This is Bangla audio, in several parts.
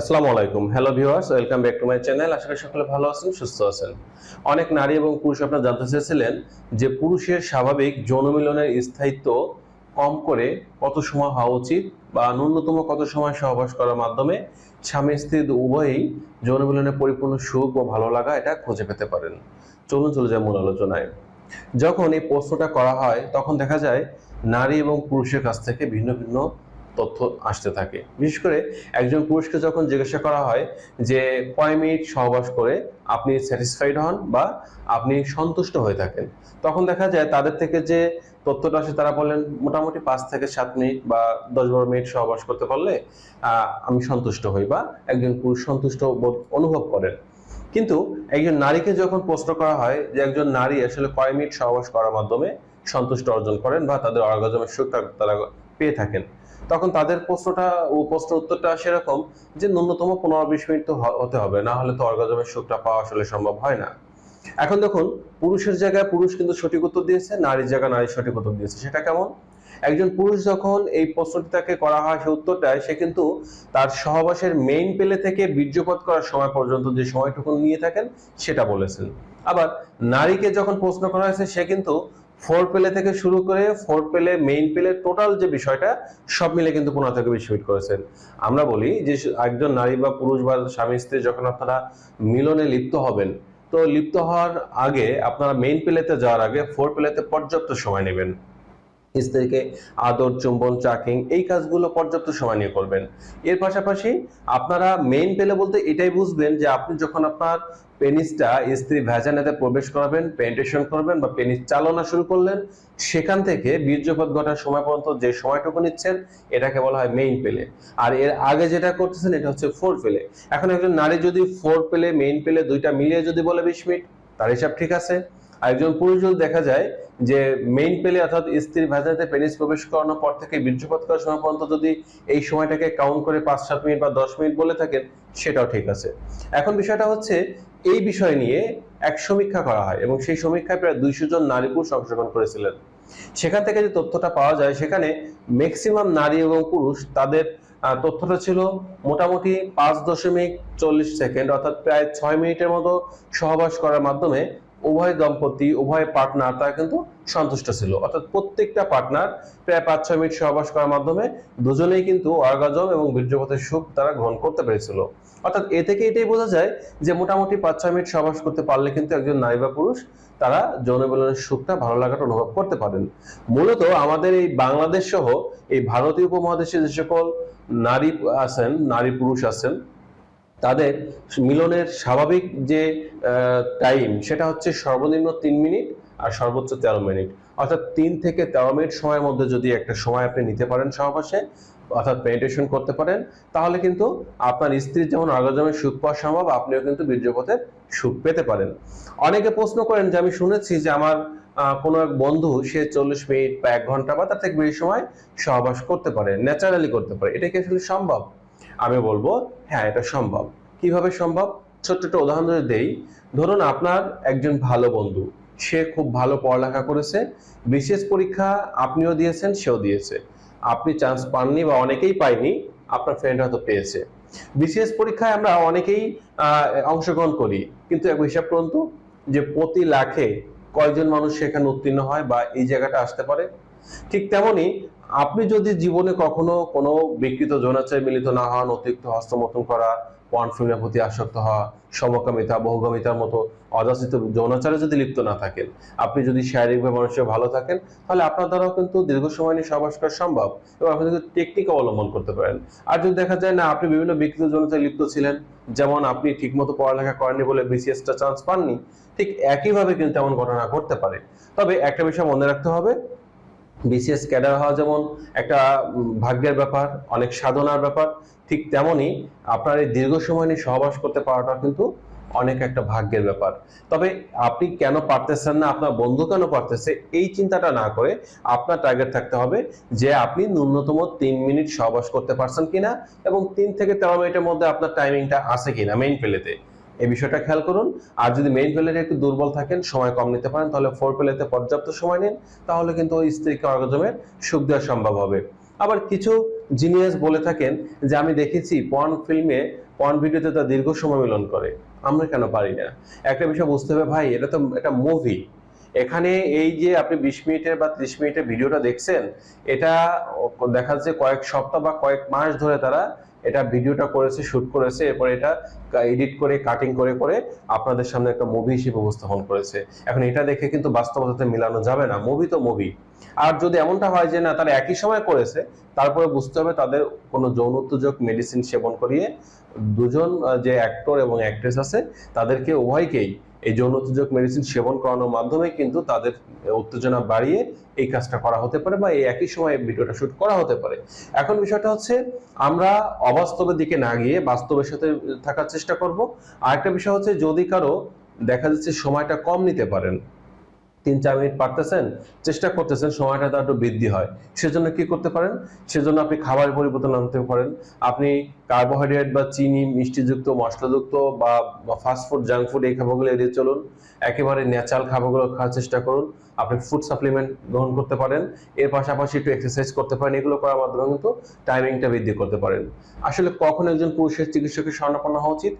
আসসালামু আলাইকুম। Hello viewers welcome back to my channel আশা করি সকলে ভালো আছেন, সুস্থ আছেন। অনেক নারী এবং পুরুষ আপনারা জানতে চেয়েছিলেন যে পুরুষের স্বাভাবিক যৌন মিলনের স্থায়িত্ব কম করে কত সময় হওয়া উচিত বা ন্যূনতম কত সময় সহবাস করার মাধ্যমে স্বামী স্ত্রী উভয়ই যৌন মিলনে পরিপূর্ণ সুখ ও ভালো লাগা এটা খুঁজে পেতে পারেন। চলুন চলে যায় মূল আলোচনায়। যখন এই প্রশ্নটা করা হয়, তখন দেখা যায় নারী এবং পুরুষের কাছ থেকে ভিন্ন ভিন্ন তথ্য আসতে থাকে। বিশেষ করে একজন পুরুষকে যখন জিজ্ঞাসা করা হয় যে, কয় মিনিট সহবাস করে আপনি স্যাটিসফাইড হন বা আপনি সন্তুষ্ট হয়ে থাকেন? তখন দেখা যায় তাদের থেকে যে তথ্যটা আসে, তারা বলেন মোটামুটি পাঁচ থেকে সাত মিনিট বা দশ বারো মিনিট সহবাস করতে পারলে আমি সন্তুষ্ট হই বা একজন পুরুষ সন্তুষ্ট বোধ অনুভব করেন। কিন্তু একজন নারীকে যখন প্রশ্ন করা হয় যে, একজন নারী আসলে কয় মিনিট সহবাস করার মাধ্যমে সন্তুষ্ট অর্জন করেন বা তাদের অর্গাজমের সুখটা তারা পেয়ে থাকেন? তখন তাদের প্রশ্নটা ও প্রশ্ন উত্তরটা সেরকম যে ন্যূনতম পনেরো বিশ মিনিট তো হতে হবে, না হলে তো অর্গাজমের সুখটা পাওয়া আসলে সম্ভব হয় না। এখন দেখুন, পুরুষের জায়গায় পুরুষ কিন্তু সঠিক উত্তর দিয়েছে, নারীর জায়গায় নারী সঠিক উত্তর দিয়েছে, সেটা কেমন? একজন পুরুষ যখন এই প্রশ্নটি তাকে করা হয়, সে উত্তরটায় সে কিন্তু তার সহবাসের মেইন পেলে থেকে বীর্যপাত করার সময় পর্যন্ত যে সময়টুকু নিয়ে থাকেন, সেটা বলেছেন। আবার নারীকে যখন প্রশ্ন করা হয়েছে, সে কিন্তু ফোর পেলে থেকে শুরু করে ফোর পেলে মেইন পেলে টোটাল যে বিষয়টা, সব মিলে কিন্তু পনেরো থেকে করেছেন। আমরা বলি যে একজন নারী বা পুরুষ বা স্বামী, স্ত্রী যখন আপনারা মিলনে লিপ্ত হবেন, তো লিপ্ত হওয়ার আগে আপনারা মেইন পেলেতে যাওয়ার আগে ফোর পেলেতে পর্যাপ্ত সময় নেবেন। স্ত্রীকে আদর, চুম্বন চাকিং এই কাজগুলো পর্যাপ্ত সময় নিয়ে করবেন। এর পাশাপাশি আপনারা মেইন পেলে বলতে এটাই বুঝবেন যে আপনি যখন আপনার পেনিসটা স্ত্রী ভ্যাজানাতে প্রবেশ করাবেন পেনিটেশন করবেন বা পেনিস চালনা শুরু করলেন, সেখান থেকে বীর্যপাত ঘটার সময় পর্যন্ত যে সময়টুকু নিচ্ছেন, এটাকে বলা হয় মেইন পেলে আর এর আগে যেটা করতেছেন, এটা হচ্ছে ফোর পেলে এখন একজন নারী যদি ফোর পেলে মেইন পেলে দুইটা মিলিয়ে যদি বলে বিশ মিনিট, তার হিসাব ঠিক আছে। আর একজন পুরুষ যদি দেখা যায় যে মেইন পেলে অর্থাৎ স্ত্রীর ভেজাতে পেনিস প্রবেশ করানোর পর থেকে বীর্যপাত করার সময় পর্যন্ত যদি এই সময়টাকে কাউন্ট করে পাঁচ, সাত মিনিট বা দশ মিনিট বলে থাকেন, সেটাও ঠিক আছে। এখন বিষয়টা হচ্ছে, এই বিষয় নিয়ে এক সমীক্ষা করা হয় এবং সেই সমীক্ষায় প্রায় দুইশো জন নারী পুরুষ অংশগ্রহণ করেছিলেন। সেখান থেকে যে তথ্যটা পাওয়া যায়, সেখানে ম্যাক্সিমাম নারী এবং পুরুষ তাদের তথ্যটা ছিল মোটামুটি পাঁচ দশমিক চল্লিশ সেকেন্ড, অর্থাৎ প্রায় ছয় মিনিটের মতো সহবাস করার মাধ্যমে উভয় দম্পতি, উভয় পার্টনার তারা কিন্তু সন্তুষ্ট ছিল। অর্থাৎ প্রত্যেকটা পার্টনার প্রায় পাঁচ, ছয় মিনিট সহবাস করার মাধ্যমে দুজনেই কিন্তু অর্গাজম এবং বীর্যপাতের সুখ তারা গ্রহণ করতে পেরেছিল। অর্থাৎ এ থেকে এটাই বোঝা যায় যে মোটামুটি পাঁচ, ছয় মিনিট সহবাস করতে পারলে কিন্তু একজন নারী বা পুরুষ তারা যৌন মিলনের সুখটা ভালো লাগাটা অনুভব করতে পারেন। মূলত আমাদের এই বাংলাদেশ সহ এই ভারতীয় উপমহাদেশে যে সকল নারী আছেন, নারী পুরুষ আছেন তাদের মিলনের স্বাভাবিক যে টাইম সেটা হচ্ছে সর্বনিম্ন তিন মিনিট আর সর্বোচ্চ তেরো মিনিট। অর্থাৎ তিন থেকে তেরো মিনিট সময়ের মধ্যে যদি একটা সময় আপনি নিতে পারেন সহবাসে, অর্থাৎ মেডিটেশন করতে পারেন, তাহলে কিন্তু আপনার স্ত্রীর যেমন অর্গাজমের সুখ পাওয়া সম্ভব, আপনিও কিন্তু বীর্যপথের সুখ পেতে পারেন। অনেকে প্রশ্ন করেন যে, আমি শুনেছি যে আমার কোনো এক বন্ধু, সে চল্লিশ মিনিট বা এক ঘণ্টা বা তার থেকে বেশি সময় সহবাস করতে পারে, ন্যাচারালি করতে পারে। এটা কি আসলে সম্ভব? আমি বলব হ্যাঁ এটা সম্ভব। কীভাবে সম্ভব? ছোট্ট একটা উদাহরণ দেই, ধরুন আপনার একজন ভালো বন্ধু, সে খুব ভালো পড়ালেখা করেছে, বিশেষ পরীক্ষা আপনিও দিয়েছেন, সেও দিয়েছে। আপনি চান্স পাননি বা অনেকেই পায়নি, আপনার ফ্রেন্ড হয়তো পেয়েছে। বিশেষ পরীক্ষায় আমরা অনেকেই অংশগ্রহণ করি, কিন্তু এক হিসাব করুন তো, যে প্রতি লাখে কয়জন মানুষ সেখানে উত্তীর্ণ হয় বা এই জায়গাটা আসতে পারে? ঠিক তেমনি আপনি যদি জীবনে কখনো কোনো বিকৃত যৌনাচারে মিলিত না হন, অতিরিক্ত হস্তমতন করা ফিল্মের প্রতি আসক্ত হওয়া, সমকামিতা বহুগামিতার মতো অযাচিত যৌনাচারে যদি লিপ্ত না থাকেন, আপনি যদি শারীরিকভাবে মানুষের ভালো থাকেন, তাহলে আপনার দ্বারাও কিন্তু দীর্ঘ সময় নিয়ে সহবাস করা সম্ভব এবং আপনি কিন্তু টেকনিক অবলম্বন করতে পারেন। আর যদি দেখা যায় না, আপনি বিভিন্ন বিকৃত যৌনাচারে লিপ্ত ছিলেন, যেমন আপনি ঠিকমতো পড়ালেখা করেননি বলে বিসিএসটা চান্স পাননি, ঠিক একইভাবে কিন্তু এমন ঘটনা ঘটতে পারে। তবে একটা বিষয় মনে রাখতে হবে বিসিএস ক্যাডার হওয়া যেমন একটা ভাগ্যের ব্যাপার, অনেক সাধনার ব্যাপার, ঠিক তেমনি আপনার এই দীর্ঘ সময় নিয়ে সহবাস করতে পারাটা কিন্তু অনেক একটা ভাগ্যের ব্যাপার। তবে আপনি কেন পারতেছেন না, আপনার বন্ধু কেন পারতেছে, এই চিন্তাটা না করে আপনার টার্গেট থাকতে হবে যে আপনি ন্যূনতম তিন মিনিট সহবাস করতে পারছেন কিনা এবং তিন থেকে তেরো মিনিটের মধ্যে আপনার টাইমিংটা আছে কিনা মেইন পেলেতে এই বিষয়টা খেয়াল করুন। আর যদি মেইন পেলেতে একটু দুর্বল থাকেন, সময় কম নিতে পারেন, তাহলে ফোর পেলেতে পর্যাপ্ত সময় নিন, তাহলে কিন্তু ওই স্ত্রীকে অর্গজমের সুখ দেওয়া সম্ভব হবে। আবার কিছু জিনিয়াস বলে থাকেন যে, আমি দেখেছি পর্ন ফিল্মে পর্ন ভিডিওতে তারা দীর্ঘ সময় মিলন করে। আমরা কেন পারি না? একটা বিষয় বুঝতে হবে, ভাই, এটা তো একটা মুভি এখানে এই যে আপনি বিশ মিনিটের বা ত্রিশ মিনিটের ভিডিওটা দেখছেন, এটা দেখা যাচ্ছে কয়েক সপ্তাহ বা কয়েক মাস ধরে তারা এটা ভিডিওটা করেছে শুট করেছে, এরপর এটা এডিট করে কাটিং করে করে আপনাদের সামনে একটা মুভি হিসেবে উপস্থাপন করেছে। এখন এটা দেখে কিন্তু বাস্তবতাতে মিলানো যাবে না। মুভি তো মুভি আর যদি এমনটা হয় যে না, তারা একই সময় করেছে, তারপরে বুঝতে হবে তাদের কোনো যৌন উত্তেজক মেডিসিন সেবন করিয়ে দুজন যে অ্যাক্টর এবং অ্যাক্ট্রেস আছে, তাদেরকে উভয়কেই এই যৌন উত্তেজক মেডিসিন সেবন করানোর মাধ্যমে কিন্তু তাদের উত্তেজনা বাড়িয়ে এই কাজটা করা হতে পারে বা এই একই সময়ে ভিডিওটা শুট করা হতে পারে। এখন বিষয়টা হচ্ছে, আমরা অবাস্তবের দিকে না গিয়ে বাস্তবের সাথে থাকার চেষ্টা করব। আরেকটা বিষয় হচ্ছে, যদি কারও দেখা যাচ্ছে সময়টা কম নিতে পারেন তিন চার মিনিট পারতেছেন, চেষ্টা করতেছেন সময়টা তার একটু বৃদ্ধি হয়। সেজন্য কি করতে পারেন? সেজন্য আপনি খাবারের পরিবর্তন আনতে পারেন। আপনি কার্বোহাইড্রেট বা চিনি, মিষ্টিযুক্ত, মশলাযুক্ত বা ফাস্টফুড জাঙ্ক ফুড এই খাবারগুলো এড়িয়ে চলুন। একেবারে ন্যাচারাল খাবারগুলো খাওয়ার চেষ্টা করুন। আপনি ফুড সাপ্লিমেন্ট গ্রহণ করতে পারেন। এর পাশাপাশি একটু এক্সারসাইজ করতে পারেন। এগুলো করার মাধ্যমে কিন্তু টাইমিংটা বৃদ্ধি করতে পারেন। আসলে কখন একজন পুরুষের চিকিৎসকের স্বর্ণাপন্ন হওয়া উচিত?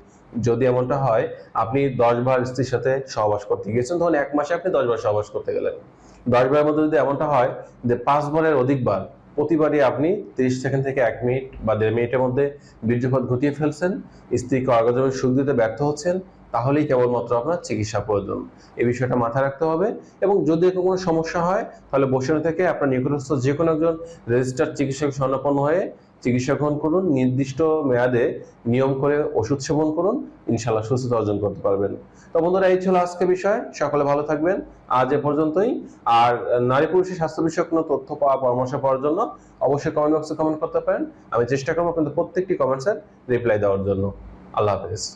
যদি এমনটা হয়, আপনি দশ বার স্ত্রীর সাথে সহবাস করতে গিয়েছেন তখন এক মাসে আপনি দশ বার সহবাস করতে গেলেন। দশ বারের মধ্যে যদি এমনটা হয় যে পাঁচ বারের অধিকবার প্রতিবারই আপনি তিরিশ সেকেন্ড থেকে এক মিনিট বা দেড় মিনিটের মধ্যে বীর্যপাত ঘটিয়ে ফেলছেন, স্ত্রীকে অর্গাজমের সুখ দিতে ব্যর্থ হচ্ছেন, তাহলেই কেবলমাত্র আপনার চিকিৎসা প্রয়োজন। এই বিষয়টা মাথায় রাখতে হবে এবং যদি কোনো সমস্যা হয়, তাহলে বসে থেকে আপনার নিকটস্থ যে কোনো একজন রেজিস্টার্ড চিকিৎসক স্বর্ণাপন্ন হয়ে চিকিৎসা গ্রহণ করুন, নির্দিষ্ট মেয়াদে নিয়ম করে ওষুধ সেবন করুন ইনশাল্লাহ সুস্থতা অর্জন করতে পারবেন। তো বন্ধুরা, এই ছিল আজকে বিষয়। সকলে ভালো থাকবেন। আজ এ পর্যন্তই। আর নারী পুরুষের স্বাস্থ্য বিষয়ক কোনো তথ্য পাওয়া, পরামর্শ পাওয়ার জন্য অবশ্যই কমেন্ট বক্সে কমেন্ট করতে পারেন। আমি চেষ্টা করব কিন্তু প্রত্যেকটি কমেন্টসের রিপ্লাই দেওয়ার জন্য। আল্লাহ হাফেজ।